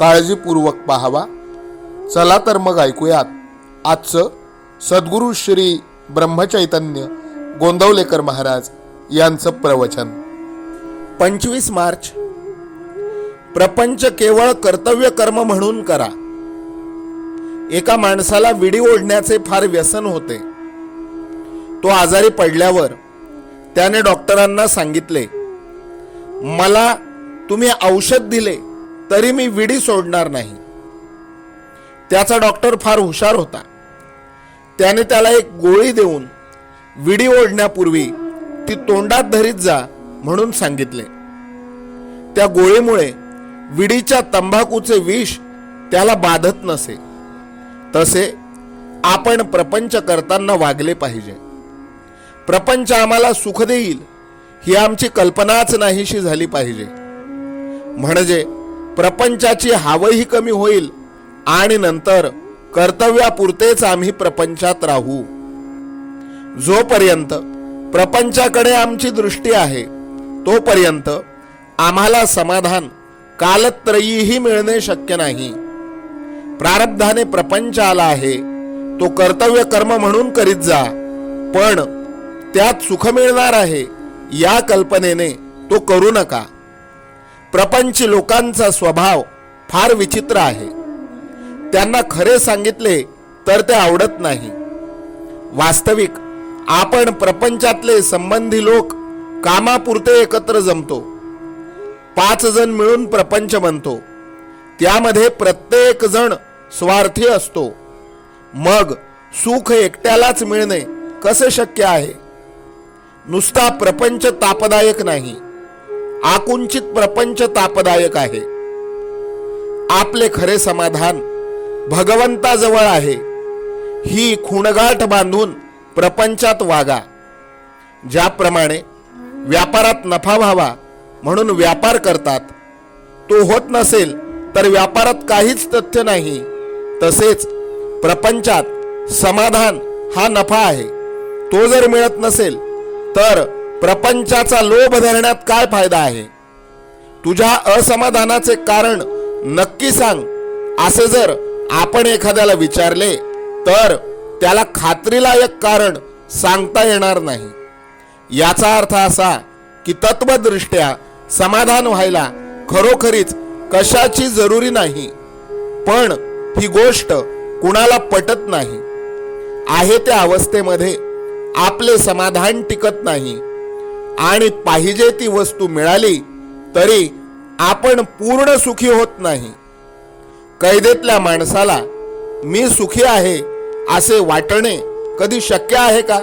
काळजीपूर्वक पाहावा. चला तर मग ऐकूयात. आजचं सद्गुरू श्री ब्रह्मचैतन्य गोंदवलेकर महाराज यांचं प्रवचन. पंचवीस मार्च. प्रपंच केवळ कर्तव्य कर्म म्हणून करा. एका माणसाला विडी ओढण्याचे फार व्यसन होते. तो आजारी पडल्यावर त्याने डॉक्टरांना सांगितले मला तुम्ही औषध दिले तरी मी विडी सोडणार नाही. त्याचा डॉक्टर फार हुशार होता. त्याने त्याला एक गोळी देऊन विडी ओढण्यापूर्वी ती तोंडात धरीत जा म्हणून सांगितले. त्या गोळीमुळे विडीच्या तंबाखूचे विष त्याला बाधत नसे. तसे आपण प्रपंच करताना वागले पाहिजे. प्रपंच आम्हाला सुख देईल ही आमची कल्पनाच नाहीशी झाली पाहिजे. म्हणजे प्रपंचाची हावही कमी होईल आणि नंतर कर्तव्यापुरतेच आम्ही प्रपंचात राहू. जोपर्यंत प्रपंचाकडे आमची दृष्टी आहे तोपर्यंत आम्हाला समाधान कालत्रयीही मिळणे शक्य नाही. प्रारब्धाने प्रपंच आला आहे तो कर्तव्य कर्म म्हणून करीत जा पण त्यात सुख मिळणार आहे या कल्पनेने तो करू नका. प्रपंच लोकांचा स्वभाव फार विचित्र आहे. त्यांना खरे सांगितले तर ते आवडत नाही. वास्तविक आपण प्रपंचातले संबंधी लोक कामापुरते एकत्र जमतो. पाच जण मिळून प्रपंच बनतो. त्यामध्ये प्रत्येक जण स्वार्थी असतो. मग सुख एकट्यालाच मिळणे कसे शक्य आहे? नुसता प्रपंच तापदायक नाही. आकुंचित प्रपंच तापदायक आहे. आपले खरे समाधान भगवंताजवळ आहे. ही खुणगाठ बांधून प्रपंचात वागा. ज्याप्रमाणे व्यापारात नफा व्हावा म्हणून व्यापार करतात. तो होत नसेल तर व्यापारात काहीच तथ्य नाही. तसेच प्रपंचात समाधान हा नफा आहे. तो जर मिळत नसेल तर प्रपंचाचा लोभ धरण्यात काय फायदा आहे? तुझ्या असमाधानाचे कारण नक्की सांग. असे जर आपण एखाद्याला विचारले तर त्याला खात्रीलायक कारण सांगता येणार नाही. याचा अर्थ असा की तत्वदृष्ट्या समाधान व्हायला खरोखरीच कशाची जरुरी नाही पण ही गोष्ट कुणाला पटत नाही. आहे त्या अवस्थेमध्ये आपले समाधान टिकत नाही. आणि पाहिजे ती वस्तू मिळाली तरी आपण पूर्ण सुखी होत नाही. कैदेतल्या माणसाला मी सुखी आहे असे वाटणे कधी शक्य आहे का?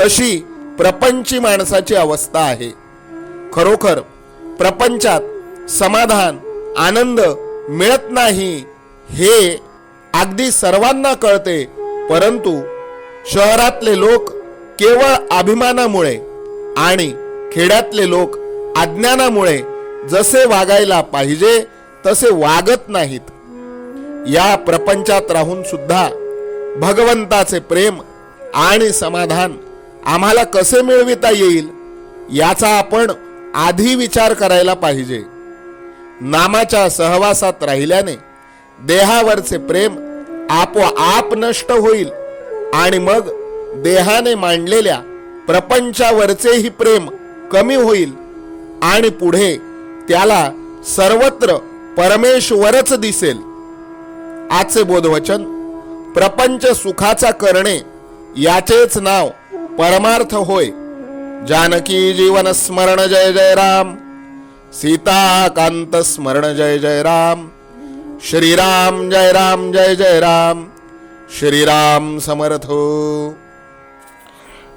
तशी प्रपंची माणसाची अवस्था आहे. खरोखर प्रपंचात समाधान आनंद मिळत नाही हे अगदी सर्वांना कळते परंतु शहरातले लोक केवळ अभिमानामुळे आणि खेड्यातले लोक अज्ञानामुळे जसे वागायला पाहिजे तसे वागत नाहीत. या प्रपंचात राहून सुद्धा भगवंताचे प्रेम आणि समाधान आम्हाला कसे मिळविता येईल याचा आपण आधी विचार करायला पाहिजे. नामाच्या सहवासात राहिल्याने देहावरचे प्रेम आपोआप नष्ट होईल आणि मग देहाने मांडलेल्या प्रपंचावरचेही प्रेम कमी होईल आणि पुढे त्याला सर्वत्र परमेश्वरच दिसेल. आजचे बोधवचन प्रपंच सुखाचा करणे याचेच नाव परमार्थ होय. जानकी जीवन स्मरण जय जय राम. सीताकांत स्मरण जय जय राम. श्रीराम जय राम जय जय राम. श्रीराम समर्थ.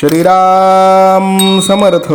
श्रीराम समर्थ।